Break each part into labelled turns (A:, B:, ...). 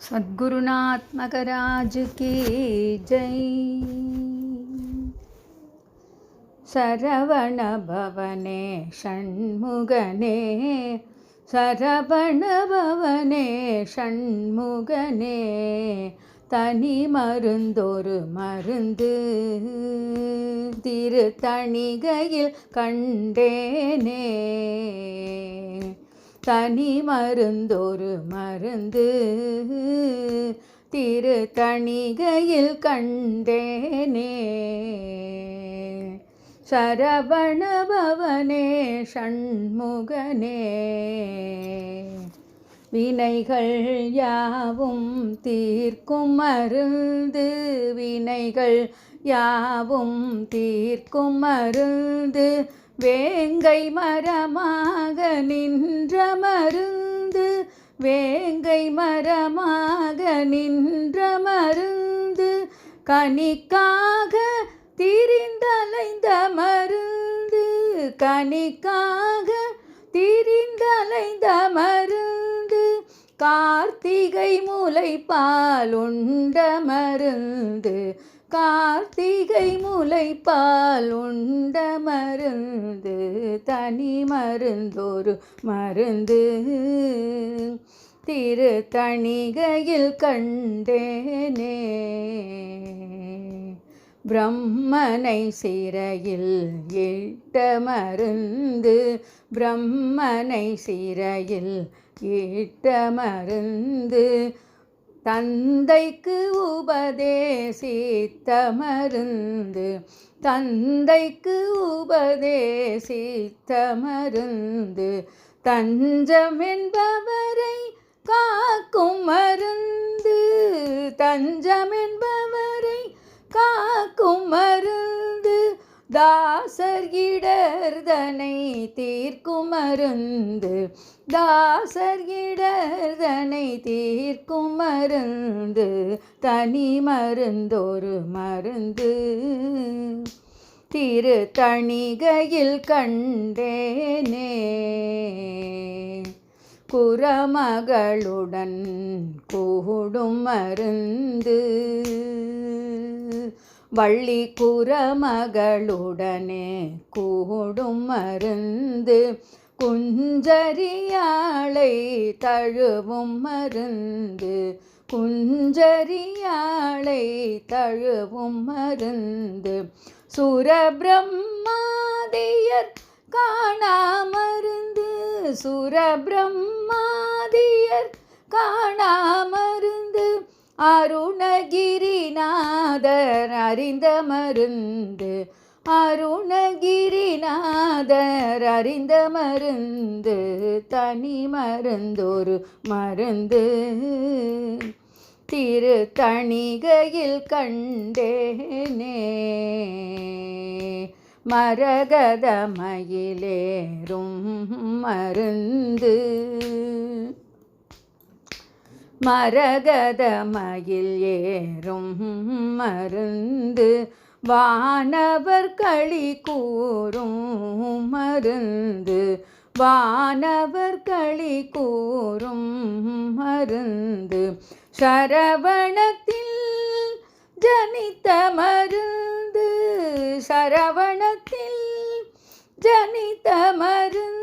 A: सद्गुरुनाथ मगराज की जय சரவண பவனே ஷண்முகனே சரவண பவனே ஷண்முகனே தனி மருந்தொரு மருந்து திருத்தணிகையில் கண்டேனே தனி மருந்தொரு மருந்து. திரு தணிகையில் கண்டேனே. சரவண பவனே ஷண்முகனே வினைகள் யாவும் தீர்க்கும் மருந்து. வினைகள் யாவும் தீர்க்கும் மருந்து. வேங்கை மரமாக நின்ற மருந்து வேங்கை மரமாக நின்ற மருந்து கனிக்காக திரிந்தலைந்த மருந்து கனிக்காக திரிந்தலைந்த மருந்து கார்த்திகை முலை உண்ட மருந்து கார்த்திகை முளைப்பால் உண்ட மருந்து தனி மருந்தொரு மருந்து. திரு தணிகையில் கண்டேனே பிரம்மனை சிறையில் இட்ட மருந்து. பிரம்மனை சிறையில் இட்ட மருந்து. தந்தைக்கு உபதேசித்த மருந்து தந்தைக்கு உபதேசித்த மருந்து தஞ்சம் என்பவரை காக்கும் மருந்து தஞ்சம் என்பவரை காக்கும் மருந்து தாசர் இடர்தனை தீர்க்கும் மருந்து. தாசர் இடர்தனை தீர்க்கும் மருந்து. தனி மருந்தொரு மருந்து. திரு தணிகையில் கண்டேனே. குரமகளுடன் கூடும் மருந்து. வள்ளி குரமகளுடனே கூடும் மருந்து குஞ்சரியாளை தழுவும் மருந்து குஞ்சரியாளை தழுவும் மருந்து. சுரபிரம்மாதியர் காணாமருந்து சுரபிரம்மாதியர் அறிந்த மருந்து அருணகிரிநாதர் அறிந்த மருந்து தனி மருந்தொரு மருந்து. திரு தணிகையில் கண்டேனே மரகதமயிலேறும் மருந்து. மரகத மயில் ஏறும் மருந்து வானவர் களி கூறும் மருந்து வானவர் களி கூறும் மருந்து சரவணத்தில் ஜனித்த மருந்து சரவணத்தில் ஜனித்த மருந்து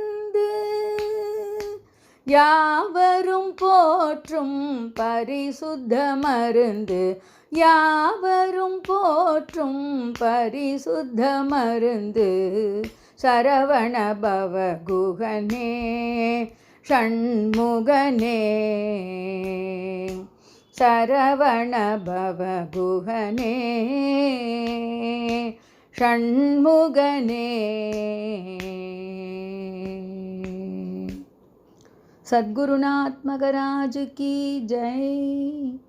A: யாவரும் போற்றும் பரிசுத்த மருந்து யாவரும் போற்றும் பரிசுத்த மருந்து. சரவண பவ குகனே ஷண்முகனே சரவண பவ குகனே ஷண்முகனே सद्गुरुनाथ की जय।